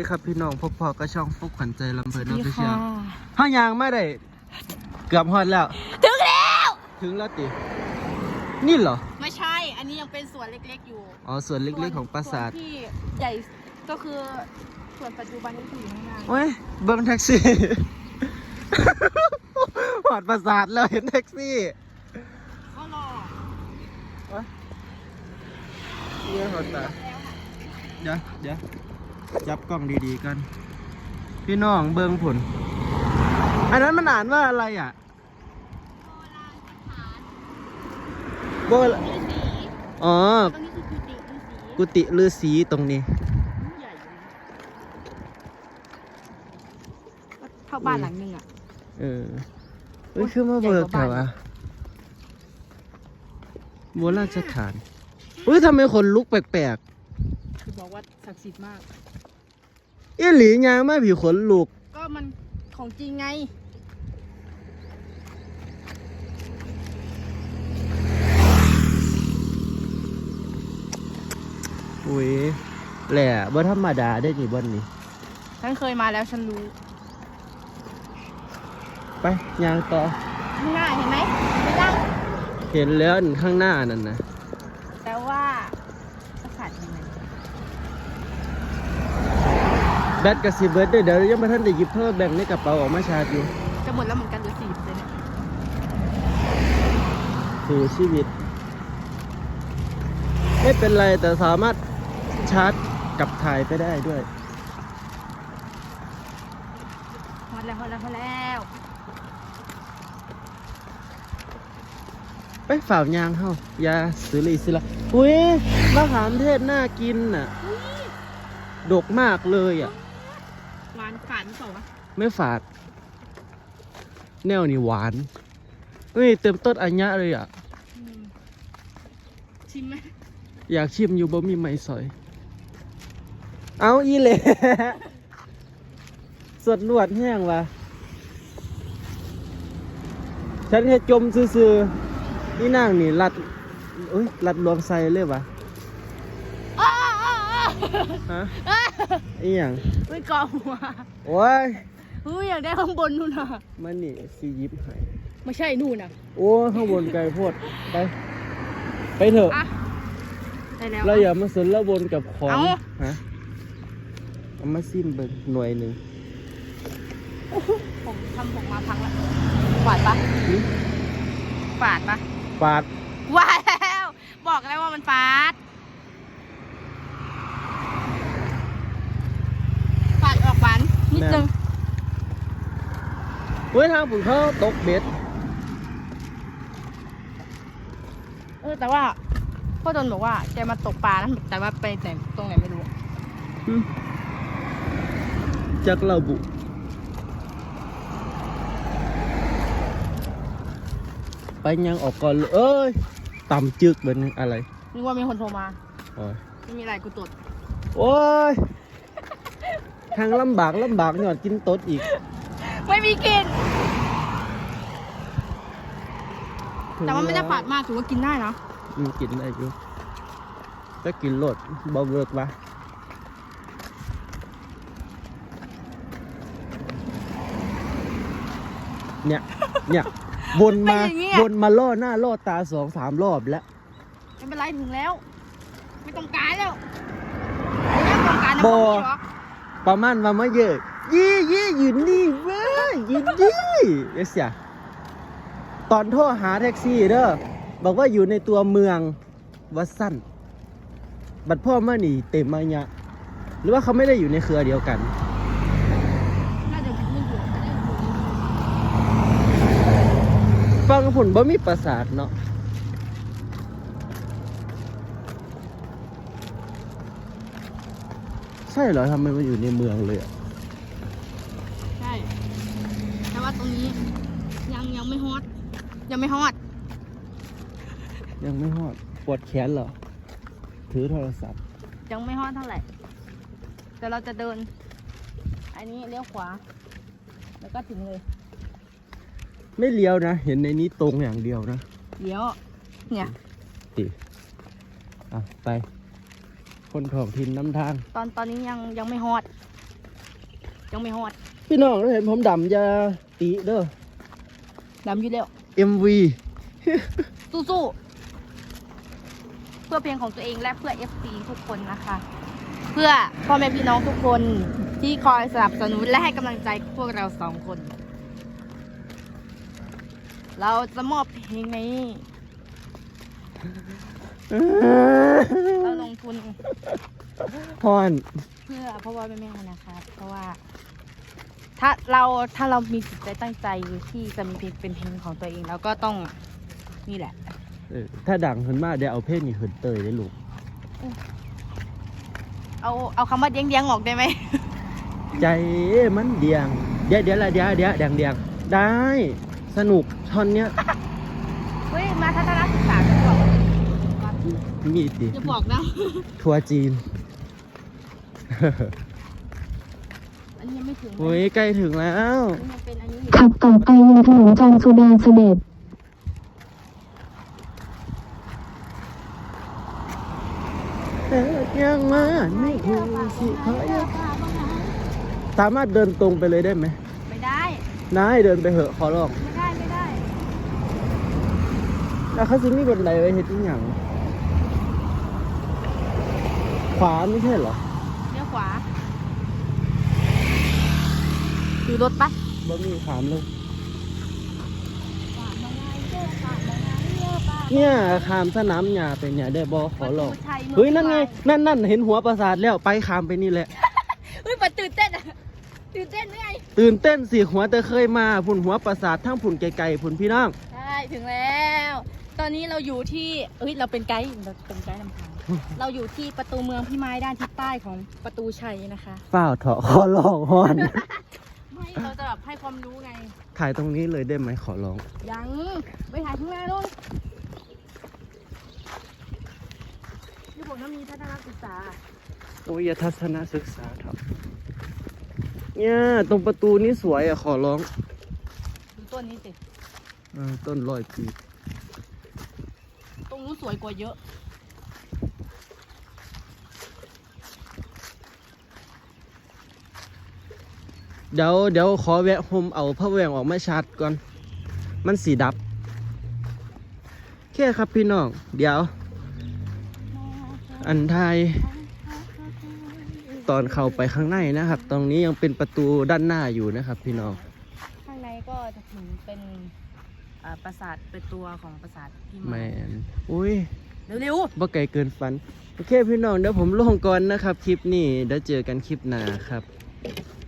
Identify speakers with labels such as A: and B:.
A: สวัสดีครับพี่น้องพบพอก็ช่องฟุกขวัญใจลำเพลินออฟ
B: นี่
A: ฟิเชีย
B: ค่ะ
A: ลห้ายางไม่ได้ เกือบฮอดแล้ว
B: ถึงแล้ว
A: ถึงแล้วติ นี่เหรอ
B: ไม่ใช่ อันนี้ยังเป็นสวนเล็กๆอยู่
A: อ๋อส่วนเล็กๆของปราสาท
B: ส่วนที่ใหญ่ก็คือส่วนปัจจุบันนี้คืออยู่ข้างหน้า
A: โอ้ยเบิ้งแท็กซี่หอดปราสาทแล้วเห็นแท็กซี่
B: เขารอ
A: เนี่ยหอดตาเดี๋ยวเดี๋ยว จับกล้องดีๆกัน พี่น้องเบิ้งผล อันนั้นมันอ่านว่าอะไรอะ โบราณ
B: ฤาษี
A: อ๋อ
B: ตรงนี้คือกุฏิฤาษี
A: กุฏิฤาษีตรงนี้
B: ใหญ่อยู่ก็เท่าบ้านหลังหนึงอะ
A: เออเฮ้ยคือมาเบิกแถวอะโบราณสถานเฮ้ยทำไมคนลุกแปลก
B: คือบอกว่าศักดิ์สิทธิ์มาก
A: ๆ อีหลียางมาผีขนลุก
B: ก็มันของจริงไง
A: อุ้ยแหละบ่ธรรมดาได้นี่บนนี่
B: ฉันเคยมาแล้วฉันรู้
A: ไปยางต่อ
B: ข้างหน้าเห็นไหมไม่ยัง
A: เห็นแล้วอันข้างหน้านั่นนะ
B: แต่ว่าจะขาดยังไง
A: แบตกับซีเบิร์ดเดี๋ยวยังไม่ทันได้หยิบเพิ่มแบ่งในกระเป๋าออกมาชาร์จอยู่
B: จะหมดแล้วเหมือนกันเหลือสี่เปอร์เซ็นต์เนี่ย
A: สู่ชีวิต ไม่เป็นไรแต่สามารถชาร์จกับถ่ายไปได้ด้วย
B: หมดแล้วหมดแล้วหมดแล้ว
A: ไปฝ่าวยางเฮายาซื้อเลยสิละอุ้ยมะขามเทศน่ากินน่ะ ดกมากเลยอะ
B: หวานฝาดหรือเปล่าวะ
A: ไม่ฝาด แนวนี่หวานเฮ้ยเต็มต้นอัญญะเลยอะ
B: อืมชิมไหม
A: อยากชิมอยู่บ่มีไม้สอย เอาอีเหละสดลวดแห้งวะฉันแค่จมซื่อๆนี่นั่งนี่รัดเอ้ยรัดรวมใส่เลยวะ
B: อ้าวอ้าวอ้าว
A: ฮะ
B: อ้าว
A: อีหยัง
B: ไม่กอหัว
A: โอ้ย
B: อุ้ยอยากได้ข้างบนนู่นน่ะ
A: มันนี่สียิบใหาย
B: ไม่ใช่นู่นน่ะ
A: โอ้ยข้างบนไกลโพดไป ไปเถอะ
B: อะได้แล้ว
A: เราอย่ามาสนละบนกับของ
B: เอา
A: ฮะเอามาซิมเบิ่งหน่วยหนึ่ง
B: ผมทำผมมาพังแล้วฝาดปะ
A: หึ
B: ฝาดปะ
A: ปาด
B: ว่าแล้วบอกแล้วว่ามันฝาดฝาดออกหวานนิดนึง
A: เฮ้ยทางผมเขาตกเบ็ด
B: เออแต่ว่าพ่อจนบอกว่าแกมาตกปลานะแต่ว่าไปแต่ตรงไหนไม่รู้
A: หึจักเราบุไปยังออกก่อนเลยเอ้ยต่ำจึกเป็นอะไร
B: นึกว่ามีคนโทรมา
A: โอ้ย
B: ไม่มีอะไรกูตด
A: โอ้ย ทางลำบากลำบากหยอดกินตดอีก
B: ไม่มีกลินแต่ว่าไม่ได้ฝาดมากถือว่ากินได้นะ
A: อืมกินได้อยู่ก็กินโลดบอเวิร์กวะเนี่ยเนี่ยวนมา
B: เป็นอย่างเงี้ย
A: วนมาล่อหน้าล่อตาสองสามรอบแล้ว
B: ไม่เป็นไรถึงแล้ว ไม่ต้องการแล้วไม่ต้องการนะ
A: บ่
B: ผมไม่หรอก
A: ประมาณว่ามาเยอะยี่ยี่อยู่นี่เว้ยยินดีเอสยตอนโทรหาแท็กซี่เด้อบอกว่าอยู่ในตัวเมืองวัดสั้น บัดพ่อมาหนีเต็มมาเนี่ยหรือว่าเขาไม่ได้อยู่ในเครือเดียวกันฟังผลบ่มีประสาทเนาะ ช่เหรอทำไมมาอยู่ในเมืองเลยอะ
B: ใช่ แต่ว่าตรงนี้ ยังยังไม่ฮอต ยังไม่ฮอต
A: ยังไม่ฮอดปวดแขนเหรอ ถือโทรศัพท์
B: ยังไม่ฮอตเท่าไหร่ แต่เราจะเดิน อันนี้เลี้ยวขวา แล้วก็ถึงเลย
A: ไม่เลี้ยวนะ เห็นในนี้ตรงอย่างเดียวนะ
B: เลี้ยว เนี่ย
A: ติอะไป คนของทินน้ำทาง
B: ตอนตอนนี้ยังยังไม่ฮอตยังไม่ฮอด
A: พี่น้องถ้าเห็นผมดำอย่าตีเด้อ
B: ดำอยู่แล้ว
A: MV
B: สู้ๆเพื่อเพลงของตัวเองและเพื่อ FC ทุกคนนะคะ เพื่อพ่อแม่พี่น้องทุกคนที่คอยสนับสนุนและให้กำลังใจพวกเราสองคน เราจะมอบเพลงนี้ เราลงทุน
A: ฮอน
B: เพื่อเพราะว่าแม่แม่นะคะเพราะว่า ถ้าเราถ้าเรามีจิตใจตั้งใจที่จะมีเพลงเป็นเพลงของตัวเองเราก็ต้องนี่แหละ
A: เออถ้าดังขึ้นมาเดี๋ยวเอาเพลงนี้ขึ้นเตยได้ลูก
B: เอาเอาคำว่าเดียงเดียงๆออกได้ไหม
A: ใจมันเดียง เดี๋ยวเดี๋ยวละเดี๋ยวเดี๋ยวแดงเดียงได้ สนุกท่อนเนี้ย
B: เฮ้ยมาทัศนศึกษาจะบอก
A: มีดิ
B: จะบอกนะ
A: ทัวร์จีน
B: อันนี้ยังไม่ถึงนะ
A: โอ้ยใกล้ถึงแล้ว
B: อันนี้ยังเป็นอันนี้อยู่
C: ขับต่อไปยังถนนจอมสุดาเสด็จ
A: แต่ยังมาไม่ถึงสิขอยังสามารถเดินตรงไปเลยได้ไหม
B: ไม่ได้
A: นายเดินไปเหอะขอร้อง
B: ไม่ได้ ไม่ได้
A: แล้วเขาซิมีบันไดไว้เฮ็ดอีหยัง ขวาไม่ใช่เหรอ
B: เลี้ยวขวาดูรถปะ
A: บ่มีขามเลยเนี่ยขามสนามหญ้าไปเนี่ยได้บ่ขอร้อง
B: ประตูชัมือ
A: เฮ้ยนั่นไง
B: พิมาย
A: นั่นนั่นเห็นหัวปราสาทแล้วไปขามไปนี่แหละ
B: เฮ้ยปัดตื่นเต้นอะตื่นเต้นไง
A: ตื่นเต้นสิหัวแต่เคยมาผุนหัวปราสาททั้งผุนไกลๆผุนพี่น้อง
B: ใช่ถึงแล้ว ตอนนี้เราอยู่ที่เอ้ยเราเป็นไกด์เราเป็นไกด์นำทาง เราอยู่ที่ประตูเมืองพิมายด้านทิศใต้ของประตูชัยนะคะ
A: เฝ้าวเถาะขอร้องฮอน
B: ไม่เราจะแบบให้ความรู้ไง
A: ถ่ายตรงนี้เลยได้ไหมขอร้อง
B: ยังไปถ่ายข้างหน้านู่นที่ผมต้องมีทัศนศึกษา
A: โอ้ยอย่าทัศนศึกษาเถอะเนี่ยตรงประตูนี้สวยอะขอร้อง
B: ดูต้นนี้สิ
A: เออต้นร้อยปี
B: ตรงนู้นสวยกว่าเยอะ
A: เดี๋ยวเดี๋ยวขอแวะโฮมเอาพระแหวงออกมาชาร์จก่อน มันสีดับแค่ครับพี่น้อง เดี๋ยว อันไทยตอนเข้าไปข้างในนะครับ ตรงนี้ยังเป็นประตูด้านหน้าอยู่นะครับ พี่น้อง
B: ข้างในก็จะถึงเป็นอ่าปราสาทเป็นตัวของปราสาทพิ
A: แม
B: มาย
A: นอุ้ย
B: เร็ว
A: บ่ไกลเกินฝัน โอเคพี่น้องเดี๋ยวผมลงก่อนนะครับ คลิปนี้เดี๋ยวเจอกันคลิปหน้าครับ
B: ๆ